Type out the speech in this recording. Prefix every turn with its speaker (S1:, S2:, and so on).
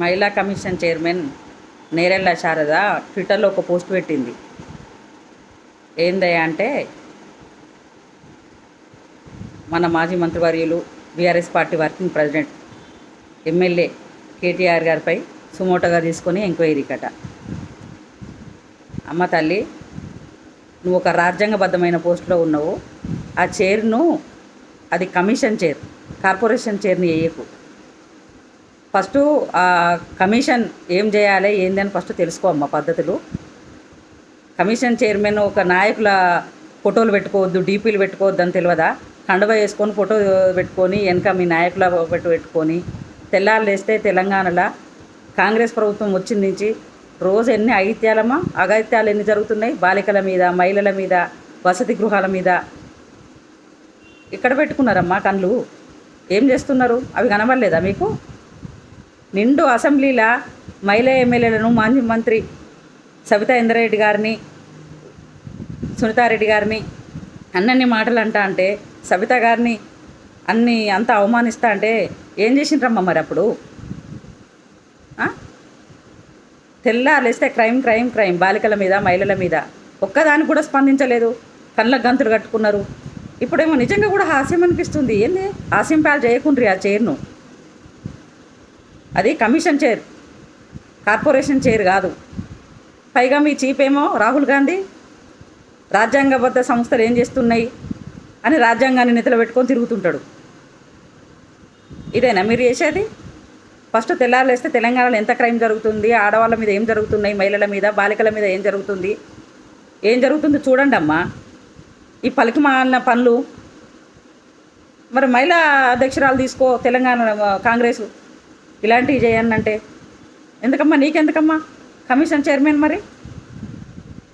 S1: మహిళా commission chairman Nerella Sharada ట్విట్టర్లో ఒక పోస్ట్ పెట్టింది. ఏందయ్యా అంటే మన మాజీ మంత్రివర్యులు BRS party working president MLA KTR గారిపై సుమోటోగా తీసుకొని ఎంక్వైరీ కట. అమ్మ తల్లి నువ్వు ఒక రాజ్యాంగబద్ధమైన పోస్టులో ఉన్నావు. ఆ చైర్ను అది కమిషన్ చైర్ కార్పొరేషన్ చైర్ని వేయకు. ఫస్ట్ కమిషన్ ఏం చేయాలి ఏంది అని ఫస్ట్ తెలుసుకోమ్మ పద్ధతులు. కమిషన్ చైర్మన్ ఒక నాయకుల ఫోటోలు పెట్టుకోవద్దు డీపీలు పెట్టుకోవద్దు అని తెలియదా కండువ వేసుకొని ఫోటో పెట్టుకొని వెనక మీ నాయకుల పెట్టు పెట్టుకొని తెల్లారు లేస్తే తెలంగాణలో కాంగ్రెస్ ప్రభుత్వం వచ్చిన నుంచి రోజు ఎన్ని అగిత్యాలమ్మా? అగత్యాలు ఎన్ని జరుగుతున్నాయి? బాలికల మీద మహిళల మీద వసతి గృహాల మీద. ఇక్కడ పెట్టుకున్నారమ్మా కళ్ళు. ఏం చేస్తున్నారు? అవి కనబడలేదా మీకు? నిండు అసెంబ్లీలో మహిళా ఎమ్మెల్యేలను మాజీ మంత్రి సబితా ఇంద్రారెడ్డి గారిని సునీతారెడ్డి గారిని అన్నన్ని మాటలు అంటా అంటే సబిత గారిని అన్ని అంత అవమానిస్తా అంటే ఏం చేసిండ్రమ్మా మరి అప్పుడు? తెల్లారులేస్తే క్రైమ్ క్రైమ్ క్రైమ్ బాలికల మీద మహిళల మీద. ఒక్కదానికి కూడా స్పందించలేదు. కళ్ళ గంతులు కట్టుకున్నారు. ఇప్పుడేమో నిజంగా కూడా హాస్యం అనిపిస్తుంది. ఏంది? హాస్యం పాలు చేయకుండ్రి ఆ చైర్ను. అది కమిషన్ చైర్ కార్పొరేషన్ చైర్ కాదు. పైగా మీ చీఫ్ ఏమో రాహుల్ గాంధీ రాజ్యాంగబద్ధ సంస్థలు ఏం చేస్తున్నాయి అని రాజ్యాంగాన్ని నిధులు పెట్టుకొని తిరుగుతుంటాడు. ఇదేనా మీరు చేసేది? ఫస్ట్ తెల్లారులేస్తే తెలంగాణలో ఎంత క్రైమ్ జరుగుతుంది ఆడవాళ్ళ మీద ఏం జరుగుతున్నాయి మహిళల మీద బాలికల మీద ఏం జరుగుతుంది ఏం జరుగుతుందో చూడండి అమ్మా. ఈ పలికి మాలిన పనులు మరి మహిళా అధ్యక్షురాలు తీసుకో తెలంగాణ కాంగ్రెస్ ఇలాంటివి చేయనంటే ఎందుకమ్మా? నీకెందుకమ్మా? కమిషన్ చైర్మన్ మరి?